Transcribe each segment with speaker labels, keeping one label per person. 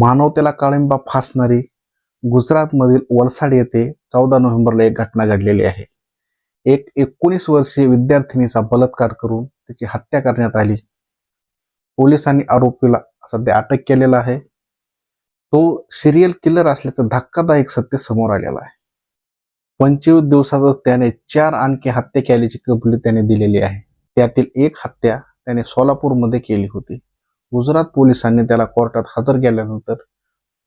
Speaker 1: मानवतेला काळिंबा फासणारी गुजरातमधील वलसाड येथे चौदा नोव्हेंबरला एक घटना घडलेली आहे. एक एकोणीस वर्षीय विद्यार्थिनीचा बलात्कार करून त्याची हत्या करण्यात आली. पोलिसांनी आरोपीला सध्या अटक केलेला आहे. तो सिरियल किलर असल्याचं धक्कादायक सत्य समोर आलेलं आहे. पंचवीस दिवसातच त्याने चार आणखी हत्या केल्याची कबुली त्याने दिलेली आहे. त्यातील एक हत्या त्याने सोलापूरमध्ये केली होती. गुजरात पोलिसांनी त्याला कोर्टात हजर केल्यानंतर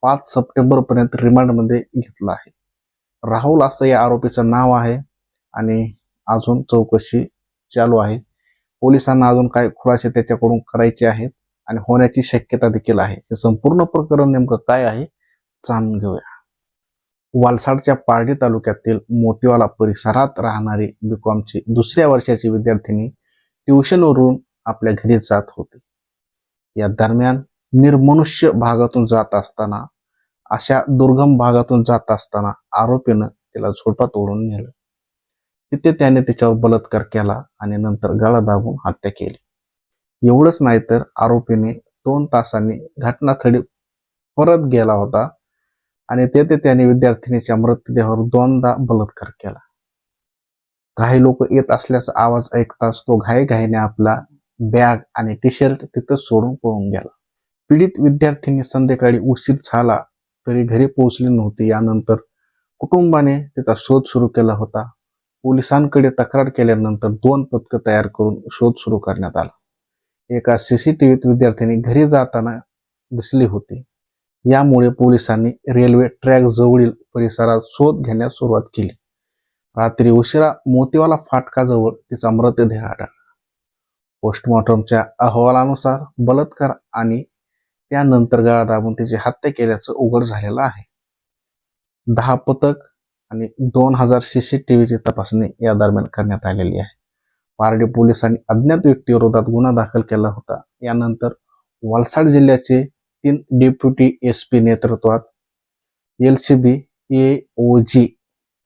Speaker 1: पाच सप्टेंबर पर्यंत रिमांडमध्ये घेतलं आहे. राहुल असं या आरोपीचं नाव आहे आणि अजून चौकशी चालू आहे. पोलिसांना अजून काय खुलासे त्याच्याकडून करायचे आहेत आणि होण्याची शक्यता देखील आहे. हे संपूर्ण प्रकरण नेमकं काय आहे जाणून घेऊया. वालसाडच्या पारडी तालुक्यातील मोतीवाला परिसरात राहणारी बीकॉमची दुसऱ्या वर्षाची विद्यार्थिनी ट्युशनवरून आपल्या घरी जात होती. या दरम्यान निर्मनुष्य भागातून जात असताना अशा दुर्गम भागातून जात असताना आरोपीनं तिला झोपात ओढून नेलं. तिथे त्याने तिच्यावर बलात्कार केला आणि नंतर गळा दाबून हत्या केली. एवढंच नाही तर आरोपीने दोन तासांनी घटनास्थळी परत गेला होता आणि तेथे त्याने विद्यार्थिनीच्या मृतदेहावर दोनदा बलात्कार केला. काही लोक येत असल्याचा आवाज ऐकताच तो घाईघाईने आपला बॅग आणि टी शर्ट तिथं सोडून पळून गेला. पीडित विद्यार्थिनी संध्याकाळी उशीर झाला तरी घरी पोहोचली नव्हती. यानंतर कुटुंबाने तिचा शोध सुरू केला होता. पोलिसांकडे तक्रार केल्यानंतर दोन पथकं तयार करून शोध सुरू करण्यात आला. एका सीसीटीव्हीत विद्यार्थ्यांनी घरी जाताना दिसली होती. यामुळे पोलिसांनी रेल्वे ट्रॅक जवळील परिसरात शोध घेण्यास सुरुवात केली. रात्री उशिरा मोतीवाला फाटकाजवळ तिचा मृतदेह आढळला. पोस्टमॉर्टमच्या अहवालानुसार बलात्कार आणि त्यानंतर गळा दाबून तिची हत्या केल्याचं उघड झालेलं आहे. दहा पथक आणि दोन हजार सीसीटीव्हीची तपासणी या दरम्यान करण्यात आलेली आहे. पारडी पोलिसांनी अज्ञात व्यक्तीविरोधात गुन्हा दाखल केला होता. यानंतर वलसाड जिल्ह्याचे तीन डेप्युटी एस पी नेतृत्वात L C B A O G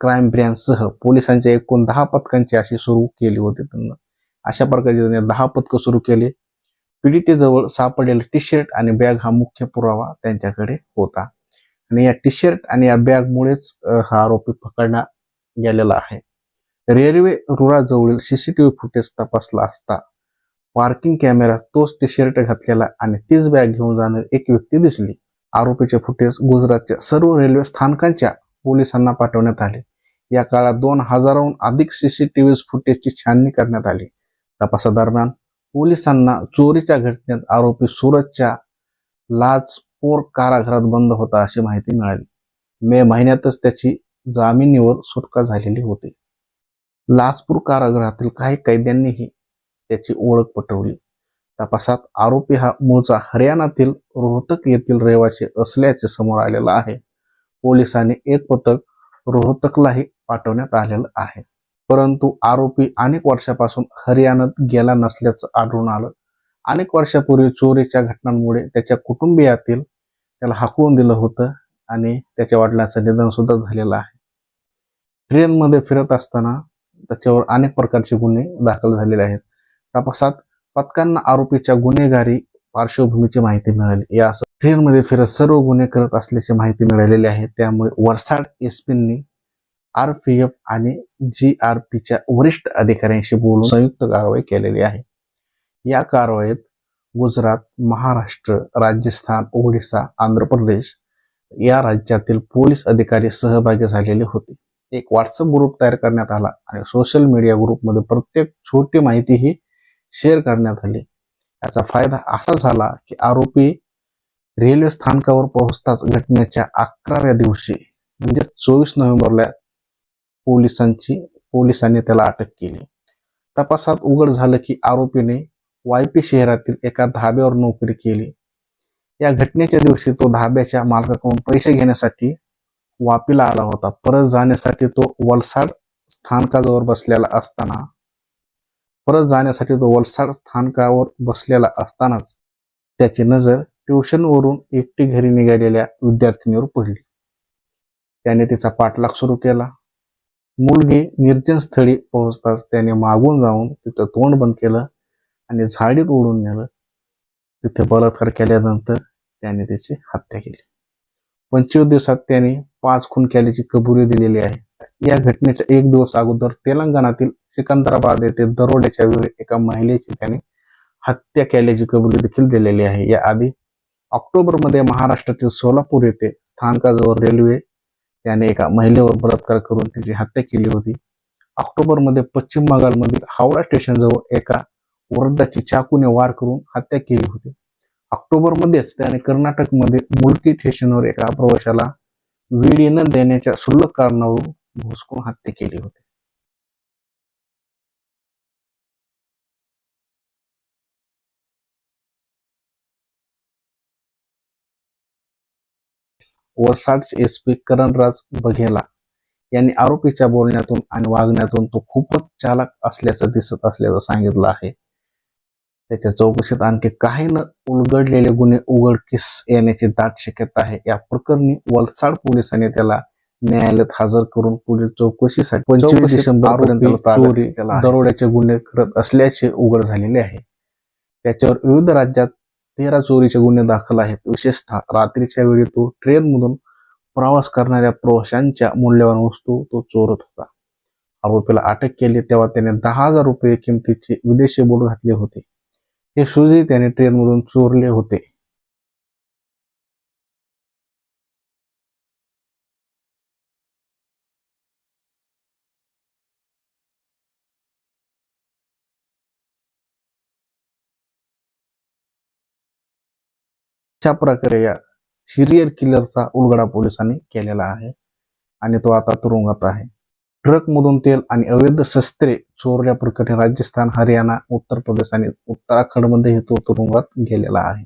Speaker 1: crime ब्रँचसह पोलिसांच्या एकूण दहा पथकांची अशी सुरू केली होती. त्यांना अशा प्रकारचे त्यांनी दहा पथकं सुरू केले. पीडितेजवळ सापडलेला टी शर्ट आणि बॅग हा मुख्य पुरावा त्यांच्याकडे होता. आणि या टी शर्ट आणि या बॅगमुळेच हा आरोपी पकडण्यात गेलेला आहे. रेल्वे रुळाजवळील सीसीटीव्ही फुटेज तपासला असता पार्किंग कॅमेऱ्यात तोच टी शर्ट घातलेला आणि तीच बॅग घेऊन जाणारी एक व्यक्ती दिसली. आरोपीचे फुटेज गुजरातच्या सर्व रेल्वे स्थानकांच्या पोलिसांना पाठवण्यात आले. या काळात दोन हजाराहून अधिक सीसीटीव्ही फुटेजची छाननी करण्यात आली. तपासादरम्यान पोलिसांना चोरीच्या घटनेत आरोपी सूरजच्या लाचपोर कारागृहात बंद होता अशी माहिती मिळाली. मे महिन्यातच त्याची जामिनीवर सुटका झालेली होती. लाजपूर कारागृहातील काही कैद्यांनीही त्याची ओळख पटवली. तपासात आरोपी हा मूळचा हरियाणातील रोहतक येथील रहिवासी असल्याचे समोर आलेलं आहे. पोलिसांनी एक पथक रोहतकलाही पाठवण्यात आलेलं आहे. परंतु आरोपी अनेक वर्षापासून हरियाणात गेला नसल्याचं आढळून आलं. अनेक वर्षापूर्वी चोरीच्या घटनांमुळे त्याच्या कुटुंबियातील त्याला हाकवून दिलं होतं आणि त्याच्या वडिलांचं निधन सुद्धा झालेलं आहे. ट्रेनमध्ये फिरत असताना त्याच्यावर अनेक प्रकारचे गुन्हे दाखल झालेले आहेत. तपासात पथकांना आरोपीच्या गुन्हेगारी पार्श्वभूमीची माहिती मिळाली. या ट्रेनमध्ये फिरत सर्व गुन्हे करत असल्याची माहिती मिळालेली आहे. त्यामुळे वरसाड एसपींनी आर पी एफ आणि जी आर पीच्या वरिष्ठ अधिकाऱ्यांशी बोलून संयुक्त कारवाई केलेली आहे. या कारवाईत गुजरात महाराष्ट्र राजस्थान ओडिसा आंध्र प्रदेश या राज्यातील पोलीस अधिकारी सहभागी झालेले होते. एक व्हॉट्सअप ग्रुप तयार करण्यात आला आणि सोशल मीडिया ग्रुपमध्ये प्रत्येक छोटी माहिती ही शेअर करण्यात आली. याचा फायदा असा झाला की आरोपी रेल्वे स्थानकावर पोहोचताच घटनेच्या अकराव्या दिवशी म्हणजे चोवीस नोव्हेंबरला पोलिसांची पोलिसांनी त्याला अटक केली. तपासात उघड झालं की आरोपीने वायपी शहरातील एका धाब्यावर नोकरी केली. या घटनेच्या दिवशी तो धाब्याच्या मालकाकडून पैसे घेण्यासाठी वापीला आला होता. परत जाण्यासाठी तो वलसाड स्थानकाजवळ बसलेला असताना परत जाण्यासाठी तो वलसाड स्थानकावर बसलेला असतानाच त्याची नजर ट्युशनवरून एकटी घरी निघालेल्या विद्यार्थिनीवर पडली. त्याने तिचा पाठलाग सुरू केला. मुलगी निर्जन स्थळी पोहोचताच त्याने मागून जाऊन तिथं तोंड बंद केलं आणि झाडीत ओढून नेलं. तिथे बलात्कार केल्यानंतर त्याने त्याची हत्या केली. पंचवीस दिवसात त्याने पाच खून केल्याची कबुली दिलेली आहे. या घटनेच्या एक दिवस अगोदर तेलंगणातील सिकंदराबाद येथे दरोड्याच्या वेळी एका महिलेची त्याने हत्या केल्याची कबुली देखील दिलेली आहे. याआधी ऑक्टोबरमध्ये महाराष्ट्रातील सोलापूर येथे स्थानकाजवळ रेल्वे त्याने एका महिलेवर बलात्कार करून तिची हत्या केली होती. ऑक्टोबरमध्ये पश्चिम बंगालमधील हावडा स्टेशनजवळ एका वृद्धाची चाकूने वार करून हत्या केली होती. ऑक्टोबरमध्येच त्याने कर्नाटकमध्ये मुलकी स्टेशनवर एका प्रवाशाला विडी न देण्याच्या क्षुल्लक कारणावरून भोसकून हत्या केली होती. वरसाडचे एस पी करणराज बघेला. यांनी आरोपीच्या बोलण्यातून आणि वागण्यातून तो खूपच चालक असल्याचं दिसत असल्याचं सांगितलं आहे. त्याच्या चौकशीत आणखी काही न उलगडलेले गुन्हे उघडकीस येण्याची दाट शक्यता आहे. या प्रकरणी वलसाड पोलिसांनी त्याला न्यायालयात हजर करून पुढील चौकशीसाठी पंचवीस डिसेंबर चोरी दरोड्याचे गुन्हे करत असल्याचे उघड झालेले आहे. त्याच्यावर विविध राज्यात तेरा चोरीचे गुन्हे दाखल आहेत. विशेषतः रात्रीच्या वेळी तो ट्रेनमधून प्रवास करणाऱ्या प्रवाशांच्या मूल्यवान वस्तू तो चोरत होता. आरोपीला अटक केली तेव्हा त्याने दहा हजार रुपये किमतीचे विदेशी बोल घातले होते. हे शूजही त्याने ट्रेनमधून चोरले होते. अशा प्रकारे या सिरियल किलरचा उलगडा पोलिसांनी केलेला आहे. आणि तो आता तुरुंगात आहे. ट्रकमधून तेल आणि अवैध शस्त्रे चोरल्या प्रकरणी राजस्थान हरियाणा उत्तर प्रदेश आणि उत्तराखंडमध्येही तो तुरुंगात गेलेला आहे.